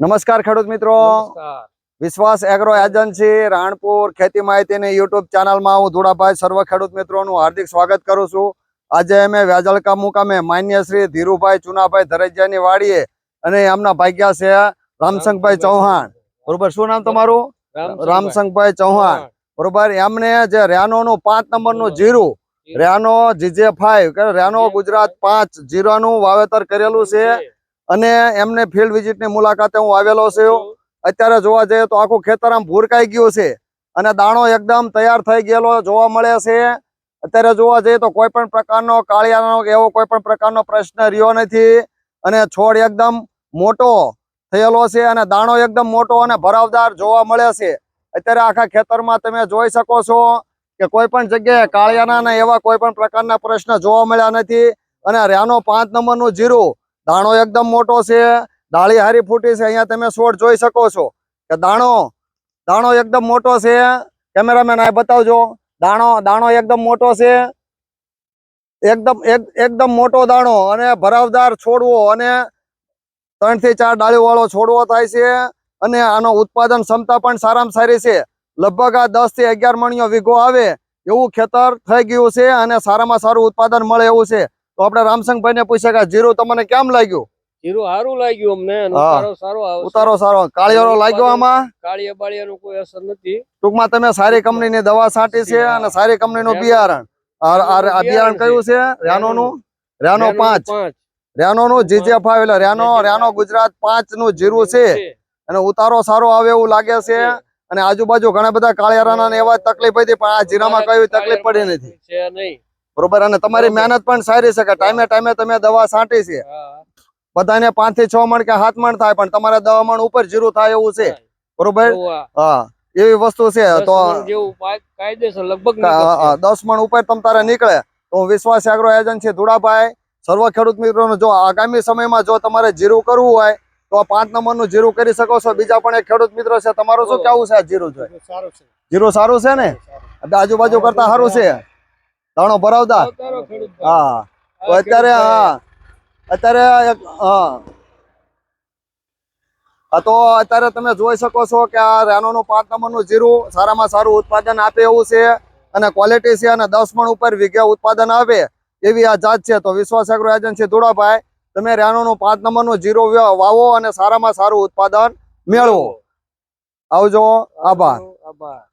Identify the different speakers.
Speaker 1: નમસ્કાર ખેડૂત મિત્રો. વિશ્વાસ એગ્રો એજન્સી રાણપુર ખેતી માહિતીની યુટ્યુબ ચેનલમાં હું ધુડાભાઈ સર્વ ખેડૂત મિત્રોનું હાર્દિક સ્વાગત કરું છું. આજે અમે વ્યાજલકા મુકામે માન્ય શ્રી ધીરુભાઈ ચુનાભાઈ ધરૈયાની વાડીએ અને એમના ભાગ્યા છે રામસંગભાઈ ચૌહાણ. બરોબર? શું નામ તમારું?
Speaker 2: રામસંગભાઈ.
Speaker 1: ચૌહાણ. બરોબર? એમને જે રેનો નું પાંચ નંબરનું જીરું. રેનો જીજે ફાઈવ રેનો ગુજરાત પાંચ જીરાનું વાવેતર કરેલું છે. અને એમને ફિલ્ડ વિઝિટની મુલાકાતે હું આવેલો છું. અત્યારે જોવા જઈએ તો આખું ખેતર આમ ભૂરકાઈ ગયું છે. અને દાણો એકદમ તૈયાર થઈ ગયેલો જોવા મળે છે. અત્યારે જોવા જઈએ તો કોઈ પણ પ્રકારનો કાળિયાનો એવો કોઈ પણ પ્રકારનો પ્રશ્ન રહ્યો નથી. અને છોડ એકદમ મોટો થયેલો છે અને દાણો એકદમ મોટો અને ભરાવદાર જોવા મળે છે. અત્યારે આખા ખેતરમાં તમે જોઈ શકો છો કે કોઈ પણ જગ્યાએ કાળિયાના ને એવા કોઈ પણ પ્રકારના પ્રશ્ન જોવા મળ્યા નથી. અને રેનો પાંચ નંબરનું જીરું દાણો એકદમ મોટો છે, ડાળી હારી ફૂટી છે, અહીંયા તમે છોડ જોઈ શકો છો. કે દાણો દાણો એકદમ મોટો છે, કેમેરામેન આ બતાવજો. દાણો દાણો એકદમ મોટો છે, એકદમ, એક- એકદમ મોટો દાણો અને ભરાવદાર છોડવો અને ત્રણથી ચાર ડાળી વાળો છોડવો થાય છે અને આનો ઉત્પાદન ક્ષમતા પણ સારામાં સારી છે. લગભગ આ દસથી અગિયાર મણીઓ વીઘો આવે એવું ખેતર થઈ ગયું છે અને સારામાં સારું ઉત્પાદન મળે એવું છે. તો આપણે રામસંગભાઈ ને પૂછે કે જીરું તમને કેમ લાગ્યું?
Speaker 2: જીરું સારું લાગ્યું અમને ઉતારો સારો
Speaker 1: ઉતારો સારો. કાળિયારો લાગ્યો આમાં?
Speaker 2: કાળિયા બાળિયાનું કોઈ અસર નથી.
Speaker 1: ટૂંકમાં તમે સારી કંપનીની દવા છાંટી છે અને સારી કંપનીનું બિયારણ. આ- બિયારણ કયું છે. રેનો નું રેનો પાંચ. રેનો નું જીજે એટલે રેનો રેનો ગુજરાત પાંચનું જીરું છે. અને ઉતારો સારો આવે એવું લાગે છે. અને આજુબાજુ ઘણા બધા કાળિયારાના ને એવા તકલીફ હતી પણ આ જીરામાં કઈ તકલીફ પડી નથી.
Speaker 2: નહીં.
Speaker 1: બરોબર? અને તમારી મહેનત પણ સારી છે કે ટાઈમે ટાઈમે તમે દવા છાંટી છે. બધાને પાંચથી છ મણ કે સાત મણ થાય પણ તમારા દવા મણ ઉપર જીરું થાય એવું છે. બરોબર? હા એવી વસ્તુ છે તો દસ મણ ઉપર તમ તારે નીકળે. તો વિશ્વાસ એગ્રો એજન્સી ધુડાભાઈ સર્વ ખેડૂત મિત્રો જો આગામી સમયમાં જો તમારે જીરું કરવું હોય તો પાંચ નંબરનું જીરું કરી શકો છો. બીજા પણ એક ખેડૂત મિત્રો છે તમારું શું કેવું છે જીરું છે. જીરું સારું છે ને? આજુબાજુ કરતા સારું છે. દાણો
Speaker 2: ભાઈ.
Speaker 1: હા. તો અત્યારે હા. અત્યારે હા. હા તો અત્યારે તમે જોઈ શકો છો કે આ રેનોનું પાંચ નંબરનું જીરું સારામાં સારું ઉત્પાદન આપે એવું છે અને ક્વોલિટી છે અને દસ મણ ઉપર વીઘે ઉત્પાદન આવે એવી આ જાત છે. તો વિશ્વાસ એગ્રો એજન્સી ધોળાભાઈ તમે રેનોનું પાંચ નંબરનું જીરું જીરો વાવો અને સારામાં સારું ઉત્પાદન મેળવો. આવજો. આભાર.
Speaker 2: આભાર.